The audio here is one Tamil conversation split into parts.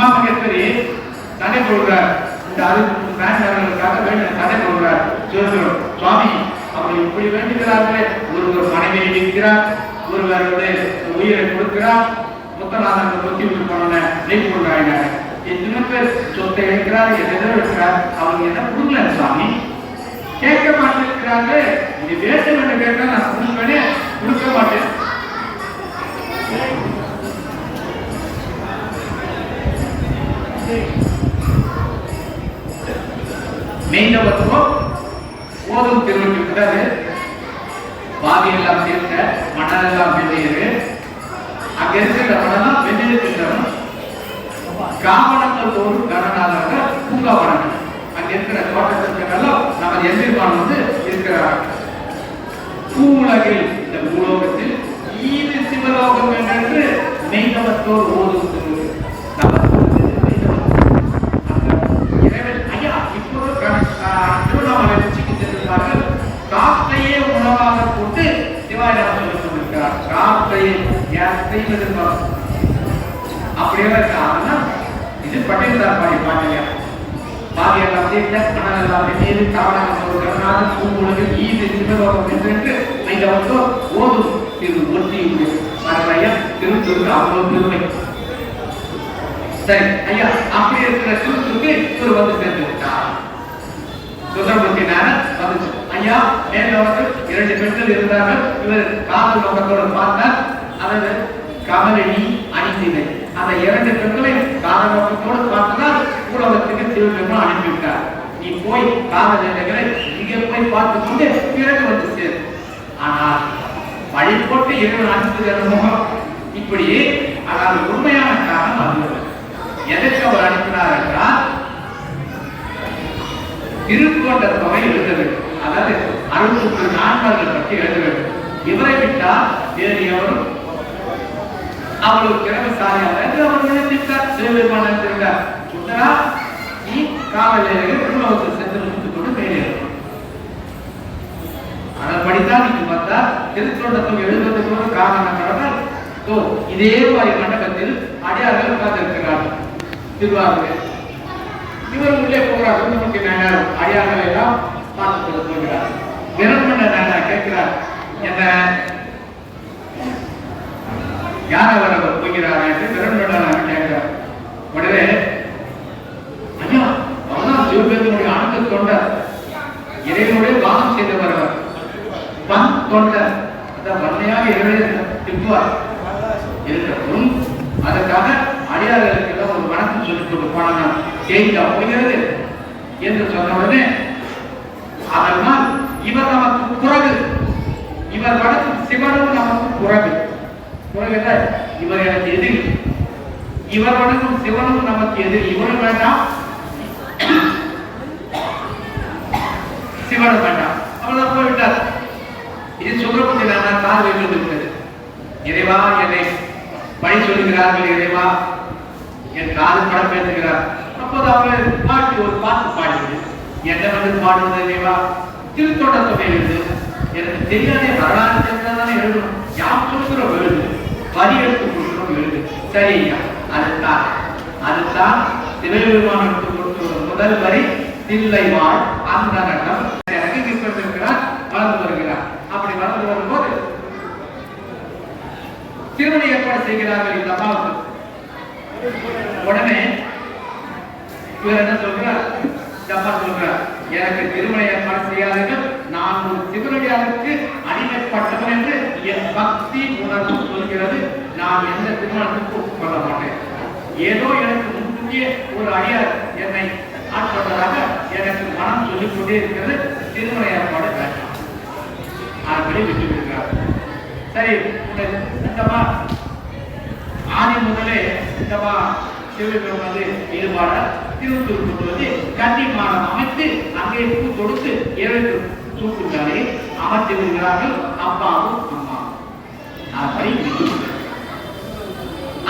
உமா மகேஸ்வரி தடை கொடுக்கிறார் இந்த அறிவு வேண்டாளர்களுக்காக வேண்டிய தடை கொடுக்கிறார் சொல்கிறோம் சுவாமி அவர் இப்படி வேண்டுகிறார்களே. ஒருவர் மனைவியை விற்கிறார் ஒருவர் வந்து உயிரை கொடுக்கிறார். முத்தநாதன் புத்தி ஒரு போன நெய் கொண்டாங்க எத்தனை பேர் சொத்தை எடுக்கிறார் எதோ எடுக்கிறார்? அவங்க என்ன கொடுக்கல சுவாமி? கேட்க மாட்டேங்கிறாங்க இது வேண்டும் என்று கேட்டால் நான் கொடுப்பேனே கொடுக்க மாட்டேன். மெய்தவத்துவம் ஓதும் திருவள்ளி விட்டது. பாதியெல்லாம் தீர்க்க மணலெல்லாம் வெளியேறு அங்க இருக்கிற மணலாம் வெள்ளியிருக்கின்றன காவணங்கள் ஒரு பூங்கா வரணும் அங்க இருக்கிற தோட்டத்திற்கெல்லாம் நமது எதிர்பான் வந்து இருக்கிறார். பூவுலகில் இந்த பூலோகத்தில் ஈது சிவலோகம் என்று மெய்தவத்தோர் ஓதும் திருவிழா திருவண்ணாமலை உச்சிக்கு சென்றிருப்பார்கள் காற்றையே உணவாக கொண்டு சிவாயிரம் சொல்லிக் காற்றையே காத்தையே எதிர்பார்க்க அப்படியே இருக்காங்கன்னா இது பட்டிருந்தார் பாடி பாண்டியா பாதியெல்லாம் தீர்த்த கணவெல்லாம் வெந்நீர் காவலங்கள் ஒரு கருணாதன் பூங்குழுகு ஈது சிவலோகம் என்று இந்த வந்து ஓதும். திரு ஒட்டி மரபையா திருத்தூருக்கு அவ்வளவு பெருமை. சரி ஐயா அப்படி இருக்கிற திருத்துக்கு இவர் வந்து சேர்ந்து விட்டார். ஐயா மேல வந்து இரண்டு பெண்கள் இருந்தார்கள். இவர் காதல் நோக்கத்தோடு பார்த்தார். அதாவது கமலினி அனிசிதை அந்த இரண்டு பெண்களை காதல் நோக்கத்தோடு பார்த்ததால் உலகத்துக்கு சிவபெருமான் அனுப்பிவிட்டார். நீ போய் காதல் நிலைகளை இங்கே போய் பார்த்து கொண்டு பிறகு வந்து சேரு. ஆனால் வழி போட்டு இறைவன் அனுப்புகிற இப்படி அதாவது உண்மையான காரணம் அது எதற்கு அவர் அனுப்பினார் என்றால் திருக்கோண்ட தொகை இருக்க வேண்டும் அதாவது அறுபத்தி நான்காவது பற்றி எழுத வேண்டும். இவரை விட்டால் வேறு எவரும் அவர்கள் திறமைசாலியாக என்று அவர் நினைத்திருந்தார். சிவபெருமான் இருந்தார் சுந்தரா நீ காவலில் திருமணத்தில் சென்று முடித்துக் கொண்டு மேலே ஆனால் படித்தான் நீங்க பார்த்தா திருத்தோட்டத்தில் எழுதுவதற்கு ஒரு காரணம் கடந்தால் ஓ இதே மாதிரி மண்டபத்தில் அடியார்கள் உட்கார்ந்திருக்கிறார்கள். திருவாரூர் இவர் உள்ளே போகிறார் சுந்தரமூர்த்தி நாயனார் அடியார்கள் எல்லாம் பார்த்து கொண்டு போகிறார் விரண்மண்ட கேட்கிறார் என்ன? யார் அவர் போகிறார் என்று விரண்மண்ட நாயனார் கேட்கிறார். உடனே ஐயா அவர்தான் சிவபெருமனுடைய அணுக்கு தொண்டர். இறைவனுடைய வாசம் செய்தவர் அவர். பண் தொண்டர். அந்த வன்மையாக இறைவனை இருக்கட்டும் அதற்காக அடியார்களுக்கு ஒரு வணக்கம் சொல்லிக் கொண்டு போனாங்க ஜெயிக்கா போகிறது? என்று சொன்ன உடனே ஆனால் இவர் நமக்கு குரகு இவர் வணக்கம் சிவனும் நமக்கு குறகு குறகு இவர் எனக்கு எதிரி. இவர் வணக்கம் சிவனும் நமக்கு எதிரி. இவரும் வேண்டாம் சிவனும் வேண்டாம் அவ்வளவுதான் போய்விட்டார் இது சுப்பிரமணிய நான் கால் வைத்து இறைவா என்னை பழி சொல்லுகிறார்கள் இறைவா. என் காது படம் பேசுகிறார் அப்போது அவர் பாட்டு ஒரு பாட்டு பாடுவது என்ன வந்து பாடுவது திருத்தோட்ட தொகை எழுது எனக்கு தெரியாதே வரலாறு தெரிந்தாதானே எழுதணும். யார் சொல்கிறோம் எழுது? வரி எடுத்து கொடுக்கிறோம் எழுது. சரியா? அதுதான். அதுதான் சிவபெருமான் எடுத்து கொடுத்த முதல் வரி தில்லை வாழ் அந்த நட்டம் எனக்கு இருக்கிறார் வளர்ந்து வருகிறார். அப்படி வளர்ந்து வரும்போது திருமண ஏற்பாடு செய்கிறார்கள் இந்த அம்மாவுக்கு. உடனே இவர் என்ன சொல்றார் இந்த அம்மா சொல்றார் எனக்கு திருமண ஏற்பாடு செய்யாதீர்கள். நான் ஒரு சிவனடியாருக்கு அடிமைப்பட்டவன் என்று என் பக்தி உணர்வு சொல்கிறது. நான் எந்த திருமணத்துக்கு ஒப்புக்கொள்ள மாட்டேன். ஏதோ எனக்கு முன்கூட்டியே ஒரு அடியார் என்னை ஆட்கொண்டதாக எனக்கு மனம் சொல்லிக் கொண்டே இருக்கிறது. திருமண ஏற்பாடு வேண்டாம் அப்படி விட்டு சரி இந்தமா ஆதி முதலே இந்தமா சிவபெருமான் வந்து திருத்தூர் கொண்டு வந்து கன்னி மாடம் அமைத்து அங்கே பூ கொடுத்து ஏழு தூக்குகிறாரே அமர்த்தி அப்பாவும் அம்மாவும். அப்படி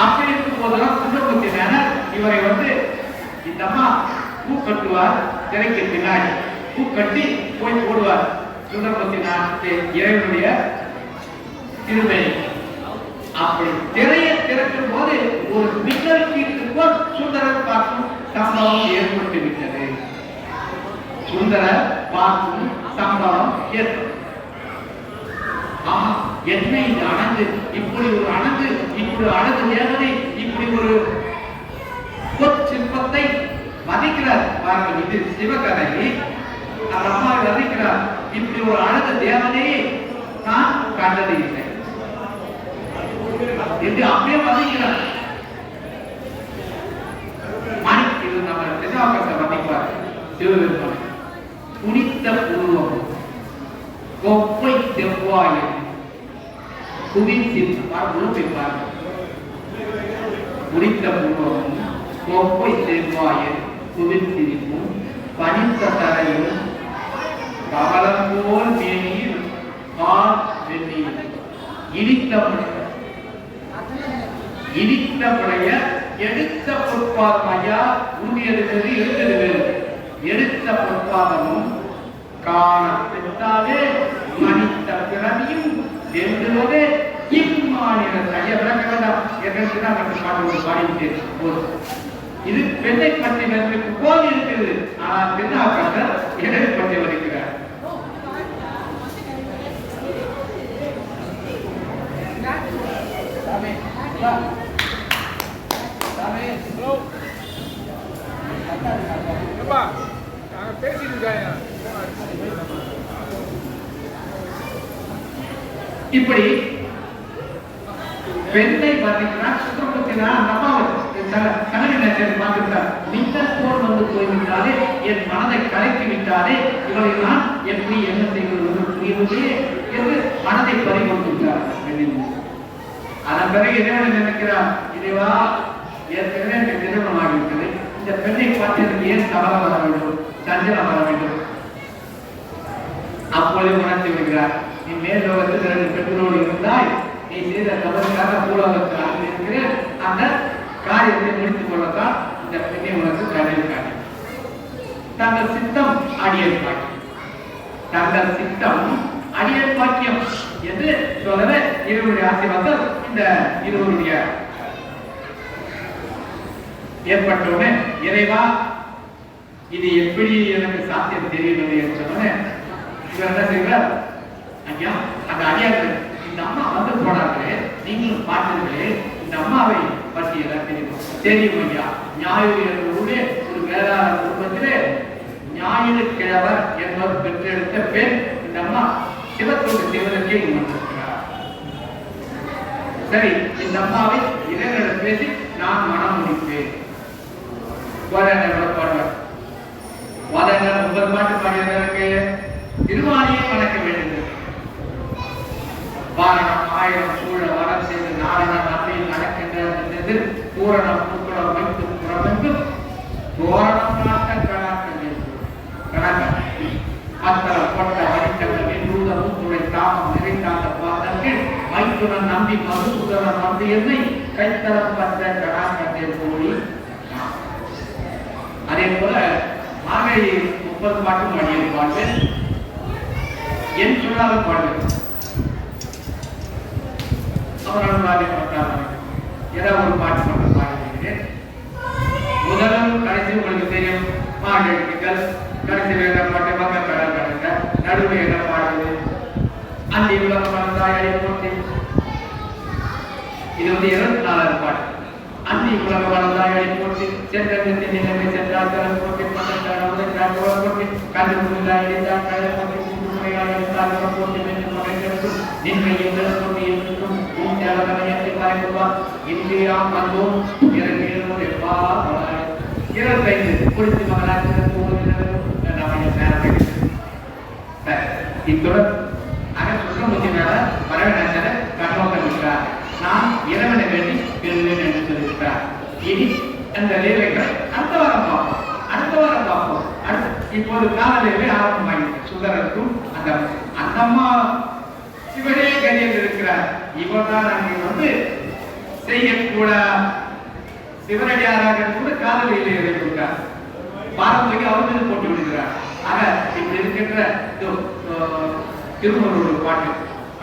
அப்படி இருக்கும் போதெல்லாம் சுந்தரமூர்த்தி இவரை வந்து இந்த அம்மா பூ கட்டுவார் திரைக்கு பின்னாடி பூ கட்டி போய் போடுவார். சுந்தரமூர்த்தி இறைவனுடைய திருமை அப்படி திரையை திறக்கும் போது ஒரு மின்னல் தீர்த்து போல் சுந்தர சம்பவம் ஏற்பட்டு விட்டது சுந்தர பார்க்கும் சம்பவம் ஏற்படும் என்ன இந்த அணங்கு இப்படி ஒரு அணங்கு இப்படி அழகு தேவதை இப்படி ஒரு சிற்பத்தை வதைக்கிறார். பாருங்கள் இது சிவகதை. அந்த அம்மா வதைக்கிறார். இப்படி ஒரு அழகு தேவனையே நான் கண்டது இல்லை என்று அப்படியே வதைக்கிறார். மணி நம்ம திருநாக்கத்தை மதிப்பார் திருவிருப்பம் புனித்த உருவம் கொப்பை செவ்வாயில் குவித்திருப்பார் உருப்பிப்பார் முடித்த உருவம் கொப்பை செவ்வாயில் குவித்திருப்பும் பனித்த தரையும் கவலம் போல் மேனியில் கால் வெண்ணியில் இடித்த முனை- இடித்த முறைய எடுத்த பொற்பாதம் ஐயா உண்டியது வேறு. எடுத்த பொற்பாதமும் காண பெற்றாலே மனித பிறவியும் வெல்லுவதே இம்மாநிலத்தை ஐயா விளக்க வேண்டாம். ஏற்கனவே தான் பாட்டு பாடிவிட்டேன் போதும். இது பெண்ணை பற்றி வருவதற்கு போல் இருக்கிறது. ஆனால் திருநாக்கர் எதை பற்றி வருகிறார் எப்பா நாங்க பேசிட்டு இருக்காங்க இப்படி பெண்ணை பார்த்தீங்கன்னா சுத்தப்படுத்தினார் அந்த அம்மாவை கணவனை சேர்ந்து பார்த்துட்டார் நீங்கள் போல் வந்து போய்விட்டாலே என் மனதை கலைத்து விட்டாலே இவரை நான் எப்படி என்ன செய்வது என்று என்று மனதை பறிகொடுத்துட்டார் அதன் பிறகு இறைவன் நினைக்கிறார் இறைவா ஏற்கனவே எனக்கு திருமணம் ஆகிவிட்டது. இந்த பெண்ணை பார்த்து எனக்கு ஏன் கவலை வர வேண்டும் சஞ்சலம் வர வேண்டும்? அப்பொழுது உணர்த்தி விடுகிறார் நீ மேல் லோகத்தில் இரண்டு பெண்களோடு இருந்தாய். நீ செய்த தவறுக்காக பூலோகத்தில் அந்த காரியத்தை முடித்துக் கொள்ளத்தான் இந்த பெண்ணை உனக்கு கடையில் காட்டி. தங்கள் சித்தம் அடியல் பாக்கியம். தங்கள் சித்தம் அடியல் பாக்கியம். என்று சொல்லவே இருவருடைய ஆசீர்வாதம் இந்த இருவருடைய ஏற்பட்டவுடனே இறைவா இது எப்படி எனக்கு சாத்தியம் தெரியவில்லை என்று சொன்னோடனே இவர் என்ன செய்கிறார்? ஐயா அந்த அடியார்கள் இந்த அம்மா வந்து போனார்களே நீங்களும் பார்த்தீர்களே இந்த அம்மாவை பற்றி எல்லாம் தெரியும். தெரியும் ஐயா ஞாயிறு என்பவருடைய ஒரு வேளாண் குடும்பத்திலே ஞாயிறு கிழவர் என்பவர் பெற்றெடுத்த பெண் இந்த அம்மா சிவத்தோடு சிவனுக்கே வந்திருக்கிறார். சரி இந்த அம்மாவை இளைஞர்கள் பேசி நான் மனம் முடிப்பேன். பாடுவார் வாதங்கள் ஒவ்வொரு பாட்டு பாடியதற்கு திருவாணியை வாரணம் ஆயிரம் சூழ வரம் செய்து நாரணம் அன்னையில் நடக்கின்றது பூரணம் பூக்குளம் வைத்து புறமெங்கும் தோரணம் நாட்ட கணக்கு கணக்கு அத்தரம் கொண்ட வடித்தங்கள் நூதமும் துணை தாமம் நிறைந்தாந்த பாதங்கள் மைத்துடன் நம்பி மதுசுதரம் நம்பி என்னை கைத்தரம் பற்ற கணாக்கத்தில் கூறி அதே போல மார்கழி முப்பது பாட்டும் பாடிய பாட்டு. என் சொல்லாத பாட்டு அவர்கள் பாடி பட்டார்கள் ஒரு பாட்டு மட்டும் பாடுகிறேன். முதலும் கடைசி உங்களுக்கு தெரியும். மாடெடுத்துக்கள் கடைசி என்ன பாட்டு மக்க கடல் கடந்த நடுவில் என்ன பாடுது அந்த இவ்வளவு வந்தாய் போட்டி இது வந்து இருபத்தி நாலாவது பாட்டு அந்தி உலக வளர்ந்தாய் போட்டு சென்றதின் நிலைமை சென்றார்கள் கடல் போட்டு பக்கத்தான உதவினார் போட்டு கண்டு முடிந்தாய் இருந்தால் கடல் போட்டு குண்டுமையாய் இருந்தால் கடல் போட்டு வென்று உன் தேவகனையத்தை மறைந்துவா இந்தியாம் வந்தோம் எப்பா இருபத்தைந்து மகளாக இத்துடன் நான் இறைவனை வேண்டி பெறுவேன் என்று இனி அந்த லீலைகள் அடுத்த வாரம் பார்ப்போம் அடுத்த வாரம் பார்ப்போம் அடுத்த இப்போது காலையிலே ஆரம்பமாயிருக்கு சுந்தரருக்கும் அந்த அந்த அம்மா சிவனே கதியில் இருக்கிறார் இவர் தான் அங்கே வந்து செய்யக்கூட சிவனடியாராக கூட காதல் இல்லை காதலியில் இறைவிட்டார் பாரம்பரிய அவர் மீது போட்டு விடுகிறார். ஆக இப்படி இருக்கின்ற இதோ, பாட்டு.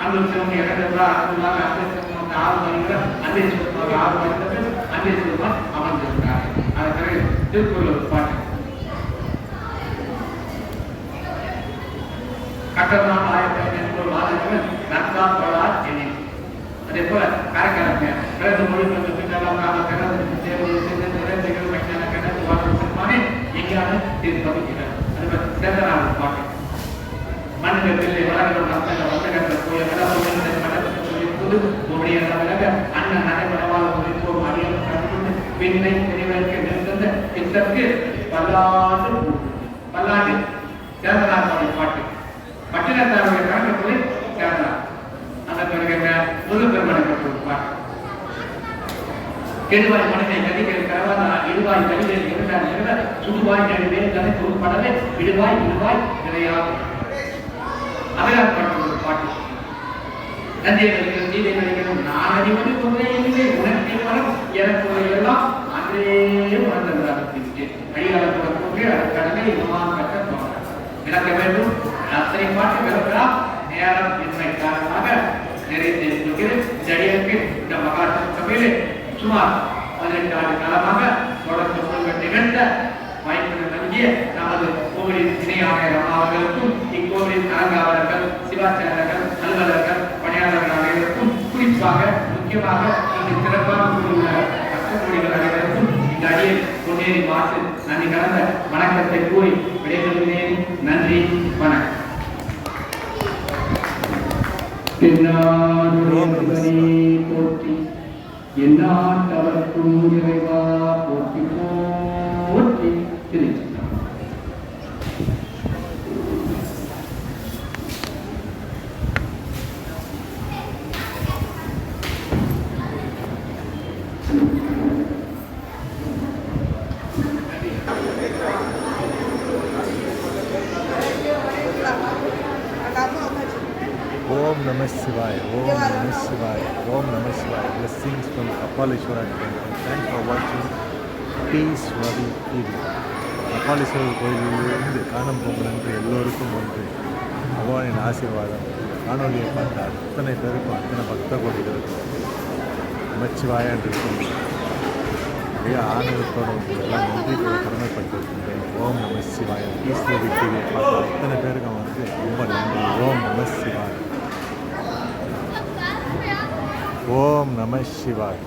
அன்பு சிவன் இறந்தார் அன்புள்ளாக அந்த சிவன் ஆறு மணிகள் அன்பே சிவமாக ஆறு மணிகள் அன்பே சிவமாக அமர்ந்திருக்கிறார். அதற்கு பிறகு திருக்குறள் பாட்டு. கட்டணம் போல காரைக்காலங்க. பிறந்த மொழி வந்து பின்னலாம் கால பிறந்து தேர்வு அது மாதிரி பாட்டு. மண்ணில் பிள்ளை வளர்கிற மக்கள் வந்த போய் புது உடைய விலக அண்ணன் நடைபெறவால் குறிப்போம் அறியல் பின்னை தெரிவிக்க நிறுத்த இத்தற்கு பல்லாண்டு பல்லாண்டு. சேந்தனார் பாட்டு. பட்டினத்தாருடைய கணக்கு சேரலாம் அந்த பிறகு என்ன கெடுவாய் மனதை கதிகள் கரவாதா இடுவாய் கதிகள் இருந்தார் என்ற சுடுவாய் நடுவே கதை பொருட்படவே விடுவாய் விடுவாய் நிறையாகும் அவையார் பாட்டு ஒரு பாட்டு. நந்தியை கழிக்கிறோம் நீதை கழிக்கிறோம் நான் அறிவது ஒன்றே இல்லை உனக்கே மனம் எனக்கு எல்லாம் அன்றே உணர்ந்ததாக அடியாளத்தோட போட்டு கடலை இனமான கட்ட தோன்றார் விளக்க வேண்டும் அத்தனை பாட்டு விளக்கலாம் நேரம் இன்மை காரணமாக நிறைவேற்றிருக்கிறது ஜடியருக்கு இந்த மகாத்மா சபையிலே சுமார் பதினெட்டு ஆண்டு காலமாக தொடர்ந்து கொள்கள் நிகழ்ந்த வாய்ப்பு நல்கிய நமது கோவிலின் இணையாக அவர்களுக்கும் இக்கோவிலின் அலங்காவலர்கள் சிவாச்சாரர்கள் அலுவலர்கள் பணியாளர்கள் அனைவருக்கும் குறிப்பாக முக்கியமாக இந்த சிறப்பாக கூறியுள்ள கஷ்டமொழிகள் அனைவருக்கும் இந்த அடியை பொன்னேறி வாசு நன்றி கலந்த வணக்கத்தை கூறி விடைபெறும் நன்றி வணக்கம் தென்னாடுடைய போற்றி. எந்நாட்டவர்க்கும் இறைவா போற்றி போற்றி. திருச்சிற்றம்பலம். Om Namah Shivaya, Om Namah Shivaya, Om Namah Shivaya. Blessings from Kapalishwara Temple. Thanks for watching. Peace Ravi TV. Kapaleeswarar கோயிலிலிருந்து காணும் பொங்கல் என்று எல்லோருக்கும் ஒன்று. பகவானின் ஆசீர்வாதம். காணொலியை பார்த்த அத்தனை பேருக்கும் அத்தனை பக்த கோடிகளுக்கும் நமச்சிவாயா என்று சொல்லி நிறைய ஆணவத்தோட எல்லாம் நன்றி கடமைப்பட்டிருக்கின்றேன். ஓம் நம சிவாய. பீஸ் டிவியை பார்த்த அத்தனை பேருக்கும் வந்து ரொம்ப நன்றி. ஓம் நம சிவாய. ஓம் நம சிவாய்.